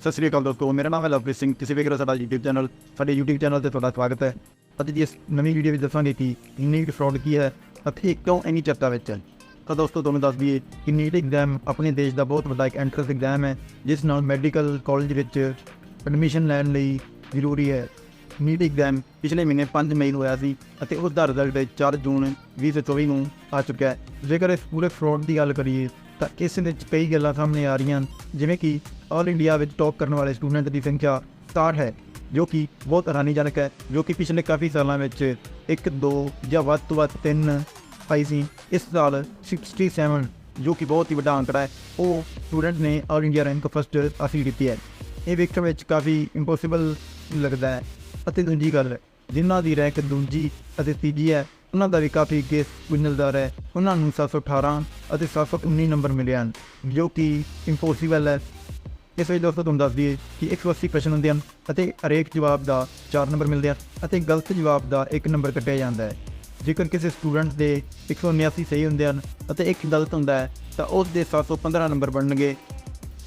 ਸਤਿ ਸ੍ਰੀ ਅਕਾਲ ਦੋਸਤੋ, ਮੇਰਾ ਨਾਮ ਹੈ ਲਵਪ੍ਰੀਤ ਸਿੰਘ। ਕਿਸੇ ਵੀ ਸਾਡਾ YouTube ਚੈਨਲ ਸਾਡੇ YouTube ਚੈਨਲ ਤੇ ਤੁਹਾਡਾ ਸਵਾਗਤ ਹੈ। ਅੱਜ ਦੀ ਇਸ ਨਵੀਂ ਵੀਡੀਓ ਵਿੱਚ ਦੱਸਾਂਗੇ ਕਿ ਨੀਟ ਫਰਾਡ ਕੀ ਹੈ ਅਤੇ ਇਹ ਕਿਉਂ ਇੰਨੀ ਚਰਚਾ ਵਿੱਚ ਹੈ। ਤਾਂ ਦੋਸਤੋ, ਤੁਹਾਨੂੰ ਦੱਸ ਦਈਏ ਕਿ ਨੀਟ ਐਗਜ਼ਾਮ ਆਪਣੇ ਦੇਸ਼ ਦਾ ਬਹੁਤ ਵੱਡਾ ਇੱਕ ਐਂਟਰੈਂਸ ਐਗਜ਼ਾਮ ਹੈ, ਜਿਸ ਨਾਲ ਮੈਡੀਕਲ ਕਾਲਜ ਵਿੱਚ ਐਡਮਿਸ਼ਨ ਲੈਣ ਲਈ ਜ਼ਰੂਰੀ ਹੈ। ਮੀਟ ਐਗਜ਼ਾਮ ਪਿਛਲੇ ਮਹੀਨੇ 5 ਮਈ ਨੂੰ ਹੋਇਆ ਸੀ ਅਤੇ ਉਸ ਦਾ ਰਿਜ਼ਲਟ 4 ਜੂਨ 2024 ਨੂੰ ਆ ਚੁੱਕਿਆ ਹੈ। ਜੇਕਰ ਇਸ ਪੂਰੇ ਫਰਾਡ ਦੀ ਗੱਲ ਕਰੀਏ ਤਾਂ ਇਸ ਵਿੱਚ ਕਈ ਗੱਲਾਂ ਸਾਹਮਣੇ ਆ ਰਹੀਆਂ ਹਨ। ਜਿਵੇਂ ਕਿ ਆਲ ਇੰਡੀਆ ਵਿੱਚ ਟੌਪ ਕਰਨ ਵਾਲੇ ਸਟੂਡੈਂਟ ਦੀ ਸੰਖਿਆ 60 ਹੈ, ਜੋ ਕਿ ਬਹੁਤ ਹੈਰਾਨੀਜਨਕ ਹੈ, ਜੋ ਕਿ ਪਿਛਲੇ ਕਾਫੀ ਸਾਲਾਂ ਵਿੱਚ 1 2 ਜਾਂ ਵੱਧ ਤੋਂ ਵੱਧ 3 ਆਈ ਸੀ। ਇਸ ਸਾਲ 67 ਜੋ ਕਿ ਬਹੁਤ ਹੀ ਵੱਡਾ ਅੰਕੜਾ ਹੈ, ਉਹ ਸਟੂਡੈਂਟ ਨੇ ਆਲ ਇੰਡੀਆ ਰੈਂਕ ਫਸਟ ਹਾਸਿਲ ਕੀਤੀ ਹੈ। ਇਹ ਵੇਖਣ ਵਿੱਚ ਕਾਫੀ ਇੰਪੋਸੀਬਲ ਲੱਗਦਾ ਹੈ। ਅਤੇ ਦੂਜੀ ਗੱਲ, ਜਿਨ੍ਹਾਂ ਦੀ ਰੈਂਕ ਦੂਜੀ ਅਤੇ ਤੀਜੀ ਹੈ, ਉਹਨਾਂ ਦਾ ਵੀ ਕਾਫੀ ਕੇਸ ਗੁੰਝਲਦਾਰ ਹੈ ਉਹਨਾਂ ਨੂੰ 718 ਅਤੇ 719 ਨੰਬਰ ਮਿਲੇ ਹਨ, ਜੋ ਕਿ ਇੰਪੋਸੀਬਲ ਹੈ। ਇਸ ਵਿੱਚ ਦੋਸਤੋ ਤੁਹਾਨੂੰ ਦੱਸ ਦਈਏ ਕਿ 180 ਪ੍ਰਸ਼ਨ ਹੁੰਦੇ ਹਨ ਅਤੇ ਹਰੇਕ ਜਵਾਬ ਦਾ 4 ਨੰਬਰ ਮਿਲਦੇ ਹਨ ਅਤੇ ਗਲਤ ਜਵਾਬ ਦਾ 1 ਨੰਬਰ ਕੱਟਿਆ ਜਾਂਦਾ ਹੈ। ਜੇਕਰ ਕਿਸੇ ਸਟੂਡੈਂਟ ਦੇ 179 ਸਹੀ ਹੁੰਦੇ ਹਨ ਅਤੇ ਇੱਕ ਗਲਤ ਹੁੰਦਾ ਹੈ, ਤਾਂ ਉਸ ਦੇ 715 ਨੰਬਰ ਬਣਨਗੇ।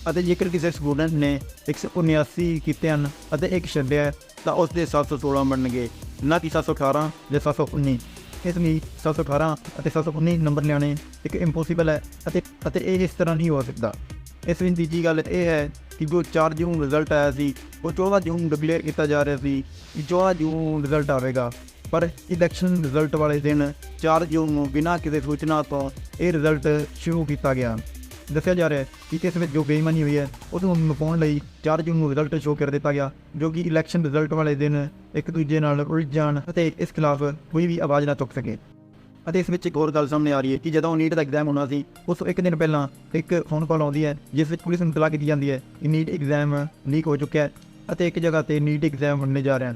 ਅਤੇ ਜੇਕਰ ਕਿਸੇ ਸਟੂਡੈਂਟ ਨੇ 179 ਕੀਤੇ ਹਨ ਅਤੇ ਇੱਕ ਛੱਡਿਆ ਤਾਂ ਉਸ ਦੇ 716 ਬਣਨਗੇ, ਨਾ ਕਿ 718 ਜਾਂ 719 ਇਸ ਲਈ 718 ਅਤੇ 719 ਨੰਬਰ ਲਿਆਣੇ ਇੱਕ ਇੰਪੋਸੀਬਲ ਹੈ ਅਤੇ ਅਤੇ ਇਹ ਇਸ ਤਰ੍ਹਾਂ ਨਹੀਂ ਹੋ ਸਕਦਾ। ਇਸ ਵਿੱਚ ਤੀਜੀ ਗੱਲ ਇਹ ਹੈ ਕਿ ਜੋ 4 ਜੂਨ ਰਿਜ਼ਲਟ ਆਇਆ ਸੀ, ਉਹ 14 ਜੂਨ ਡਿਕਲੇਅਰ ਕੀਤਾ ਜਾ ਰਿਹਾ ਸੀ ਕਿ 14 ਜੂਨ ਰਿਜ਼ਲਟ ਆਵੇਗਾ। ਪਰ ਇਲੈਕਸ਼ਨ ਰਿਜ਼ਲਟ ਵਾਲੇ ਦਿਨ 4 ਜੂਨ ਨੂੰ ਬਿਨਾਂ ਕਿਸੇ ਸੂਚਨਾ ਤੋਂ ਇਹ ਰਿਜ਼ਲਟ ਸ਼ੁਰੂ ਕੀਤਾ ਗਿਆ। ਦੱਸਿਆ ਜਾ ਰਿਹਾ ਹੈ ਕਿ ਇਸ ਵਿੱਚ ਜੋ ਬੇਈਮਾਨੀ ਹੋਈ ਹੈ, ਉਸ ਨੂੰ ਮੁਕਾਉਣ ਲਈ 4 ਜੂਨ ਨੂੰ ਰਿਜ਼ਲਟ ਸ਼ੋਅ ਕਰ ਦਿੱਤਾ ਗਿਆ, ਜੋ ਕਿ ਇਲੈਕਸ਼ਨ ਰਿਜ਼ਲਟ ਵਾਲੇ ਦਿਨ ਇੱਕ ਦੂਜੇ ਨਾਲ ਉਲਝ ਜਾਣ ਅਤੇ ਇਸ ਖਿਲਾਫ ਕੋਈ ਵੀ ਆਵਾਜ਼ ਨਾ ਚੁੱਕ ਸਕੇ। ਅਤੇ ਇਸ ਵਿੱਚ ਇੱਕ ਹੋਰ ਗੱਲ ਸਾਹਮਣੇ ਆ ਰਹੀ ਹੈ ਕਿ ਜਦੋਂ ਨੀਟ ਦਾ ਐਗਜ਼ਾਮ ਹੋਣਾ ਸੀ, ਉਸ ਤੋਂ ਇੱਕ ਦਿਨ ਪਹਿਲਾਂ ਇੱਕ ਫੋਨ ਕਾਲ ਆਉਂਦੀ ਹੈ, ਜਿਸ ਵਿੱਚ ਪੁਲਿਸ ਨੂੰ ਇਤਲਾਹ ਕੀਤੀ ਜਾਂਦੀ ਹੈ ਕਿ ਨੀਟ ਐਗਜ਼ਾਮ ਲੀਕ ਹੋ ਚੁੱਕਿਆ ਹੈ ਅਤੇ ਇੱਕ ਜਗ੍ਹਾ ਤੇ ਨੀਟ ਐਗਜ਼ਾਮ ਹੋਣੇ ਜਾ ਰਿਹਾ ਹਨ।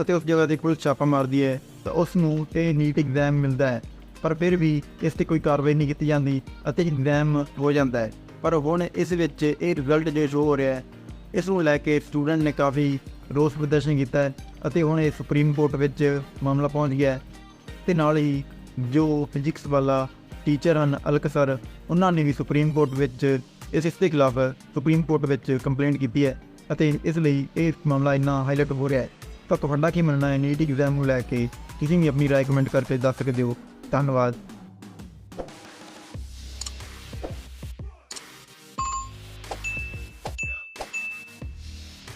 ਅਤੇ ਉਸ ਜਗ੍ਹਾ ਤੇ ਪੁਲਿਸ ਛਾਪਾ ਮਾਰਦੀ ਹੈ, ਤਾਂ ਉਸ ਨੂੰ ਇਹ ਨੀਟ ਐਗਜ਼ਾਮ ਮਿਲਦਾ ਹੈ। ਪਰ ਫਿਰ ਵੀ ਇਸ ਤੇ ਕੋਈ ਕਾਰਵਾਈ ਨਹੀਂ ਕੀਤੀ ਜਾਂਦੀ ਅਤੇ ਵਹਿਮ ਹੋ ਜਾਂਦਾ ਹੈ। ਪਰ ਹੁਣ ਇਸ ਵਿੱਚ ਇਹ ਰਿਜ਼ਲਟ ਜੋ ਸ਼ੋ ਹੋ ਰਿਹਾ ਹੈ, ਇਸ ਨੂੰ ਲੈ ਕੇ ਸਟੂਡੈਂਟ ਨੇ ਕਾਫੀ ਰੋਸ ਪ੍ਰਦਰਸ਼ਨ ਕੀਤਾ ਹੈ ਅਤੇ ਹੁਣ ਇਹ ਸੁਪਰੀਮ ਕੋਰਟ ਵਿੱਚ ਮਾਮਲਾ ਪਹੁੰਚ ਗਿਆ ਹੈ। ਤੇ ਨਾਲ ਹੀ ਜੋ ਫਿਜ਼ਿਕਸ ਵਾਲਾ ਟੀਚਰ ਹਨ ਅਲਕ ਸਰ ਉਹਨਾਂ ਨੇ ਵੀ ਸੁਪਰੀਮ ਕੋਰਟ ਵਿੱਚ ਇਸ ਇਸ ਦੇ ਖਿਲਾਫ ਸੁਪਰੀਮ ਕੋਰਟ ਵਿੱਚ ਕੰਪਲੇਂਟ ਕੀਤੀ ਹੈ ਅਤੇ ਇਸ ਲਈ ਇਹ ਮਾਮਲਾ ਇੰਨਾ ਹਾਈਲਾਈਟ ਹੋ ਰਿਹਾ ਹੈ। ਤਾਂ ਤੁਹਾਡਾ ਕੀ ਮੰਨਣਾ ਹੈ? ਨੀਟ ਐਗਜ਼ਾਮ ਨੂੰ ਲੈ ਕੇ ਤੁਸੀਂ ਵੀ ਆਪਣੀ ਰਾਏ ਕਮੈਂਟ ਕਰਕੇ ਦੱਸ ਸਕਦੇ ਹੋ। ਧੰਨਵਾਦ।